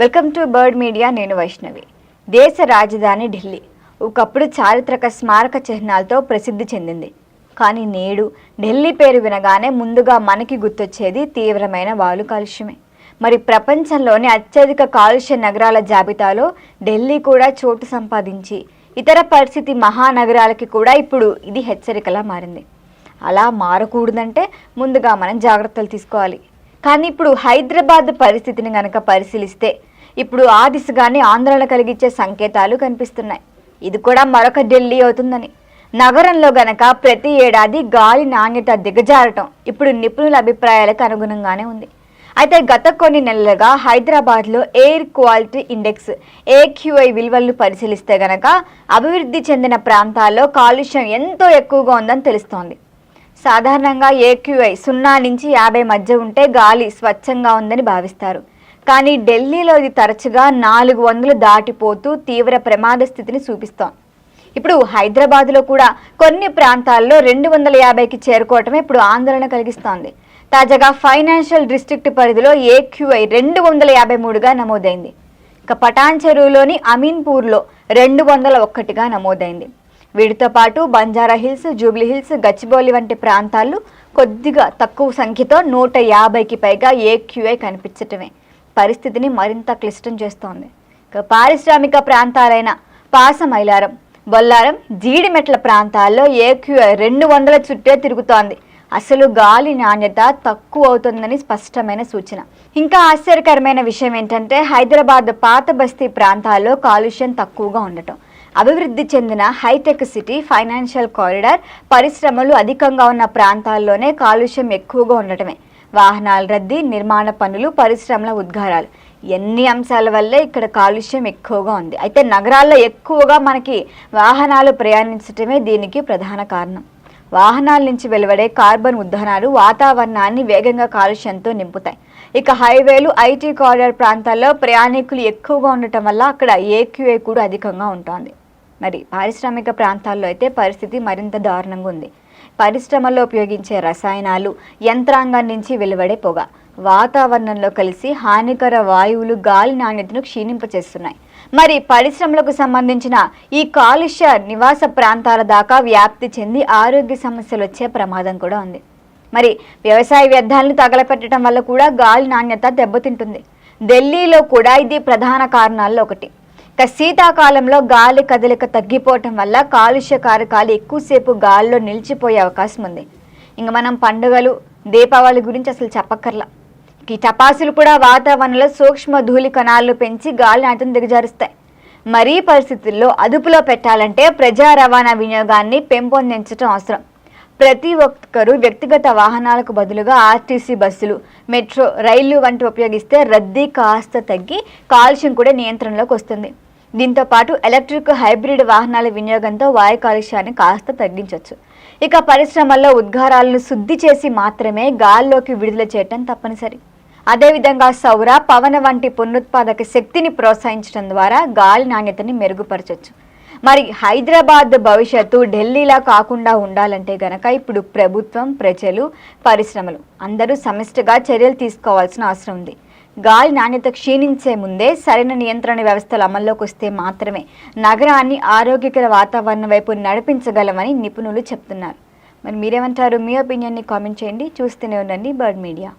Welcome to bird media నేను వైష్ణవి. దేశ రాజధాని ఢిల్లీ. ఒకప్పుడు చారిత్రక స్మారక చిహ్నాలతో ప్రసిద్ధి చెందింది. కానీ నేడు ఢిల్లీ పేరు వినగానే ముందుగా మనకి గుర్తొచ్చేది తీవ్రమైన వాయు కాలుష్యమే. మరి ప్రపంచంలోని అత్యధిక కాలుష్య నగరాల జాబితాలో ఢిల్లీ కూడా చోటు సంపాదించి ఇతర పరిస్థితి మహానగరాలకి కూడా ఇప్పుడు ఇది హెచ్చరికలా మారింది. అలా మారకూడదంటే ముందుగా మనం జాగ్రత్తలు తీసుకోవాలి. కానీ ఇప్పుడు హైదరాబాద్ పరిస్థితిని గనక పరిశీలిస్తే ఇప్పుడు ఆ దిశగానే ఆందోళన కలిగించే సంకేతాలు కనిపిస్తున్నాయి. ఇది కూడా మరొక ఢిల్లీ అవుతుందని. నగరంలో గనక ప్రతి ఏడాది గాలి నాణ్యత దిగజారటం ఇప్పుడు నిపుణుల అభిప్రాయాలకు అనుగుణంగానే ఉంది. అయితే గత కొన్ని నెలలుగా హైదరాబాద్లో ఎయిర్ క్వాలిటీ ఇండెక్స్ ఏక్యూఐ విలువలను పరిశీలిస్తే గనక అభివృద్ధి చెందిన ప్రాంతాల్లో కాలుష్యం ఎంతో ఎక్కువగా ఉందని తెలుస్తోంది. సాధారణంగా ఏక్యూఐ సున్నా నుంచి యాభై మధ్య ఉంటే గాలి స్వచ్ఛంగా ఉందని భావిస్తారు. కానీ ఢిల్లీలో ఇది తరచుగా నాలుగు వందలు దాటిపోతూ తీవ్ర ప్రమాద స్థితిని చూపిస్తోంది. ఇప్పుడు హైదరాబాద్లో కూడా కొన్ని ప్రాంతాల్లో రెండు వందల యాభైకి చేరుకోవటమే ఇప్పుడు ఆందోళన కలిగిస్తోంది. తాజాగా ఫైనాన్షియల్ డిస్ట్రిక్ట్ పరిధిలో ఏక్యూఐ రెండు వందల యాభై మూడుగా నమోదైంది. ఇక పటాన్ చెరువులోని అమీన్పూర్లో రెండు వందల ఒక్కటిగా నమోదైంది. వీటితో పాటు Banjara Hills Jubilee Hills Gachibowli వంటి ప్రాంతాలు కొద్దిగా తక్కువ సంఖ్యతో నూట యాభైకి పైగా ఏక్యూఐ కనిపించటమే. పరిస్థితిని మరింత క్లిష్టం చేస్తోంది. పారిశ్రామిక ప్రాంతాలైన పాసమైలారం బొల్లారం జీడిమెట్ల ప్రాంతాల్లో ఏక్యూఐ రెండు వందల చుట్టే తిరుగుతోంది. అసలు గాలి నాణ్యత తక్కువ అవుతుందని స్పష్టమైన సూచన. ఇంకా ఆశ్చర్యకరమైన విషయం ఏంటంటే హైదరాబాద్ పాత బస్తీ ప్రాంతాల్లో కాలుష్యం తక్కువగా ఉండటం. అభివృద్ధి చెందిన హైటెక్ సిటీ ఫైనాన్షియల్ కారిడార్ పరిశ్రమలు అధికంగా ఉన్న ప్రాంతాల్లోనే కాలుష్యం ఎక్కువగా ఉండటమే. వాహనాల రద్దీ నిర్మాణ పనులు పరిశ్రమల ఉద్గారాలు. ఎన్ని అంశాల వల్లే ఇక్కడ కాలుష్యం ఎక్కువగా ఉంది. అయితే నగరాల్లో ఎక్కువగా మనకి వాహనాలు ప్రయాణించటమే దీనికి ప్రధాన కారణం. వాహనాల నుంచి వెలువడే కార్బన్ ఉద్గారాలు వాతావరణాన్ని వేగంగా కాలుష్యంతో నింపుతాయి. ఇక హైవేలు ఐటీ కారిడార్ ప్రాంతాల్లో ప్రయాణికులు ఎక్కువగా ఉండటం వల్ల అక్కడ ఏక్యూఏ కూడా అధికంగా ఉంటుంది. మరి పారిశ్రామిక ప్రాంతాల్లో అయితే పరిస్థితి మరింత దారుణంగా ఉంది. పరిశ్రమల్లో ఉపయోగించే రసాయనాలు యంత్రాంగం నుంచి వెలువడే పొగ వాతావరణంలో కలిసి హానికర వాయువులు గాలి నాణ్యతను క్షీణింపచేస్తున్నాయి. మరి పరిశ్రమలకు సంబంధించిన ఈ కాలుష్య నివాస ప్రాంతాల దాకా వ్యాప్తి చెంది ఆరోగ్య సమస్యలు వచ్చే ప్రమాదం కూడా ఉంది. మరి వ్యవసాయ వ్యర్థాలను తగలపెట్టడం వల్ల కూడా గాలి నాణ్యత దెబ్బతింటుంది. ఢిల్లీలో కూడా ఇది ప్రధాన కారణాల్లో ఒకటి. శీతాకాలంలో గాలి కదలిక తగ్గిపోవటం వల్ల కాలుష్య కారకాలు ఎక్కువసేపు గాలిలో నిలిచిపోయే అవకాశం ఉంది. ఇంకా మనం పండుగలు దీపావళి గురించి అసలు చెప్పక్కర్లా. ఈ టపాసులు కూడా వాతావరణంలో సూక్ష్మ ధూళి కణాలను పెంచి గాలి నాటను దిగజారుస్తాయి. మరీ పరిస్థితుల్లో అదుపులో పెట్టాలంటే ప్రజా రవాణా వినియోగాన్ని పెంపొందించడం అవసరం. ప్రతి ఒక్కరూ వ్యక్తిగత వాహనాలకు బదులుగా ఆర్టీసీ బస్సులు మెట్రో రైళ్ళు వంటి ఉపయోగిస్తే రద్దీ కాస్త తగ్గి కాలుష్యం కూడా నియంత్రణలోకి వస్తుంది. దీంతో పాటు ఎలక్ట్రిక్ హైబ్రిడ్ వాహనాల వినియోగంతో వాయు కాలుష్యాన్ని కాస్త తగ్గించవచ్చు ఇక పరిశ్రమల్లో ఉద్గారాలను శుద్ధి చేసి మాత్రమే గాల్లోకి విడుదల చేయటం తప్పనిసరి. అదేవిధంగా సౌర పవన వంటి పునరుత్పాదక శక్తిని ప్రోత్సహించడం ద్వారా గాలి నాణ్యతని మెరుగుపరచవచ్చు మరి హైదరాబాద్ భవిష్యత్తు ఢిల్లీలా కాకుండా ఉండాలంటే గనక ఇప్పుడు ప్రభుత్వం ప్రజలు పరిశ్రమలు అందరూ సమిష్టిగా చర్యలు తీసుకోవాల్సిన అవసరం ఉంది. గాలి నాణ్యత క్షీణించే ముందే సరైన నియంత్రణ వ్యవస్థలు అమల్లోకి వస్తే మాత్రమే నగరాన్ని ఆరోగ్యకర వాతావరణం వైపు నడిపించగలమని నిపుణులు చెప్తున్నారు. మరి మీరేమంటారు? మీ ఒపీనియన్ని కామెంట్ చేయండి. చూస్తూనే ఉండండి బర్డ్ మీడియా.